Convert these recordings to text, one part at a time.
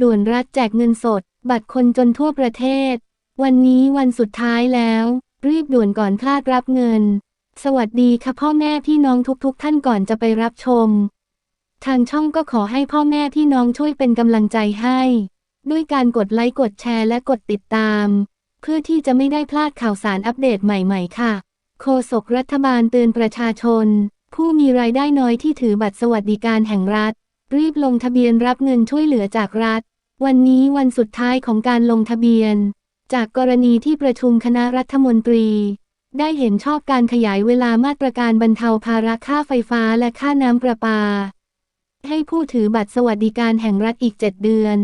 ด่วนรัฐแจกเงินสด บัตรคนจนทั่วประเทศ วันนี้วันสุดท้ายแล้ว รีบด่วนก่อนพลาดรับเงิน สวัสดีค่ะพ่อแม่พี่น้องทุกๆทท่านก่อนจะไปรับชม ทางช่องก็ขอให้พ่อแม่พี่น้องช่วยเป็นกำลังใจให้ ด้วยการกดไลค์กดแชร์และกดติดตาม เพื่อที่จะไม่ได้พลาดข่าวสารอัปเดตใหม่ ๆ ค่ะ โฆษกรัฐบาลเตือนประชาชน ผู้มีรายได้น้อยที่ถือบัตรสวัสดิการแห่งรัฐ รีบลงทะเบียนรับเงินช่วยเหลือจากรัฐ วันนี้วันสุดท้ายของการลงทะเบียน จากกรณีที่ประชุมคณะรัฐมนตรี ได้เห็นชอบการขยายเวลามาตรการบรรเทาภาระค่าไฟฟ้าและค่าน้ำประปา ให้ผู้ถือบัตรสวัสดิการแห่งรัฐอีก 7 เดือน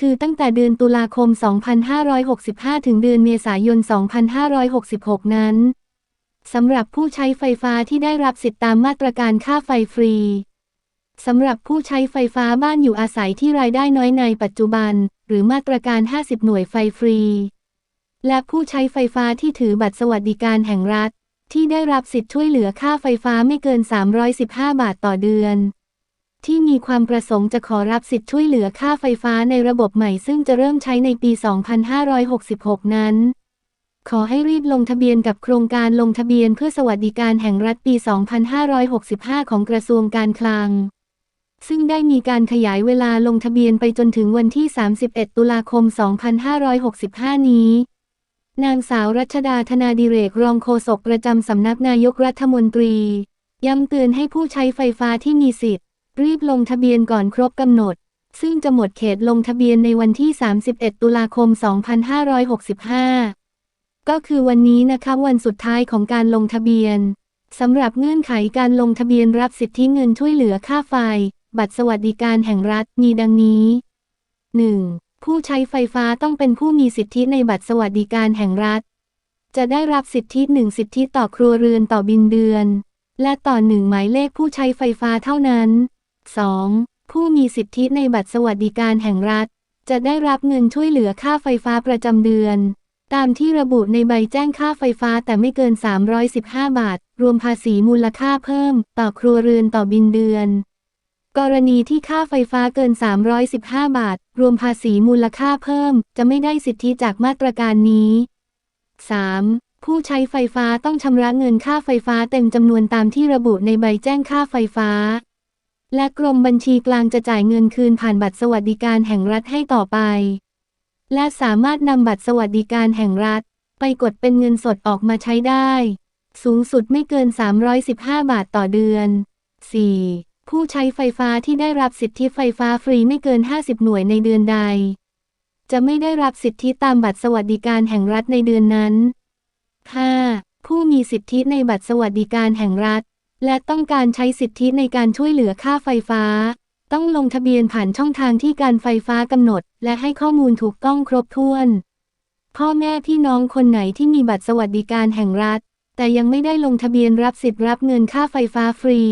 คือตั้งแต่เดือนตุลาคม 2565 ถึงเดือนเมษายน 2566 นั้นสำหรับผู้ใช้ไฟฟ้าที่ได้รับสิทธิตามมาตรการค่าไฟฟรี สำหรับผู้ใช้ไฟฟ้าบ้านอยู่อาศัยที่รายได้น้อยในปัจจุบัน หรือมาตรการ 50 หน่วยไฟฟรี และผู้ใช้ไฟฟ้าที่ถือบัตรสวัสดิการแห่งรัฐ ที่ได้รับสิทธิ์ช่วยเหลือค่าไฟฟ้าไม่เกิน 315 บาทต่อเดือน ที่มีความประสงค์จะขอรับสิทธิ์ช่วยเหลือค่าไฟฟ้าในระบบใหม่ซึ่งจะเริ่มใช้ในปี 2566 นั้นขอให้รีบลงทะเบียนกับโครงการลงทะเบียนเพื่อสวัสดิการแห่งรัฐปี 2565 ของกระทรวงการคลัง ซึ่งได้มีการขยายเวลาลงทะเบียนไปจนถึงวันที่ 31 ตุลาคม 2565 นี้ นางสาวรัชดาธนาดิเรกรองโฆษกประจำสำนักนายกรัฐมนตรี ย้ำเตือนให้ผู้ใช้ไฟฟ้าที่มีสิทธิ์ รีบลงทะเบียนก่อนครบกำหนด ซึ่งจะหมดเขตลงทะเบียนในวันที่ 31 ตุลาคม 2565 ก็คือวันนี้นะคะวันสุดท้ายของการลงทะเบียนสำหรับเงื่อนไขการลงทะเบียนรับสิทธิเงินช่วยเหลือค่าไฟ บัตรสวัสดิการแห่งรัฐมีดังนี้ 1. ผู้ใช้ไฟฟ้าต้องเป็นผู้มีสิทธิในบัตรสวัสดิการแห่งรัฐ จะได้รับสิทธิหนึ่งสิทธิต่อครัวเรือนต่อบินเดือน และต่อหนึ่งหมายเลขผู้ใช้ไฟฟ้าเท่านั้น 2. ผู้มีสิทธิในบัตรสวัสดิการแห่งรัฐ จะได้รับเงินช่วยเหลือค่าไฟฟ้าประจำเดือน ตามที่ระบุในใบแจ้งค่าไฟฟ้าแต่ไม่เกิน 315 บาท รวมภาษีมูลค่าเพิ่ม ต่อครัวเรือนต่อบินเดือน กรณีที่ค่าไฟฟ้าเกิน 315 บาท รวมภาษีมูลค่าเพิ่ม จะไม่ได้สิทธิจากมาตรการนี้ 3. ผู้ใช้ไฟฟ้าต้องชำระเงินค่าไฟฟ้าเต็มจำนวนตามที่ระบุในใบแจ้งค่าไฟฟ้า และกรมบัญชีกลางจะจ่ายเงินคืนผ่านบัตรสวัสดิการแห่งรัฐให้ต่อไป และสามารถนำบัตรสวัสดิการแห่งรัฐ ไปกดเป็นเงินสดออกมาใช้ได้ สูงสุดไม่เกิน 315 บาทต่อเดือน 4. ผู้ใช้ไฟฟ้าที่ได้รับสิทธิไฟฟ้าฟรีไม่เกิน 50 หน่วยในเดือนใด จะไม่ได้รับสิทธิตามบัตรสวัสดิการแห่งรัฐในเดือนนั้น 5. ผู้มีสิทธิในบัตรสวัสดิการแห่งรัฐ และต้องการใช้สิทธิในการช่วยเหลือค่าไฟฟ้า ต้องลงทะเบียนผ่านช่องทางที่การไฟฟ้ากำหนด และให้ข้อมูลถูกต้องครบถ้วน พ่อแม่พี่น้องคนไหนที่มีบัตรสวัสดิการแห่งรัฐ แต่ยังไม่ได้ลงทะเบียนรับสิทธิ์รับเงินค่าไฟฟ้าฟรี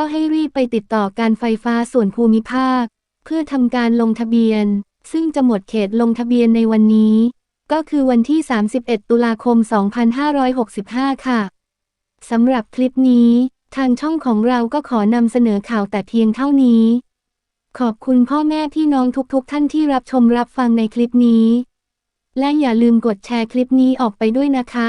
ก็ให้รีบไปติดต่อการไฟฟ้าส่วนภูมิภาค เพื่อทำการลงทะเบียน ซึ่งจะหมดเขตลงทะเบียนในวันนี้ ก็คือวันที่ 31 ตุลาคม 2565 ค่ะสำหรับคลิปนี้ ทางช่องของเราก็ขอนำเสนอข่าวแต่เพียงเท่านี้ ขอบคุณพ่อแม่พี่น้องทุกๆ ท่านที่รับชมรับฟังในคลิปนี้ และอย่าลืมกดแชร์คลิปนี้ออกไปด้วยนะคะ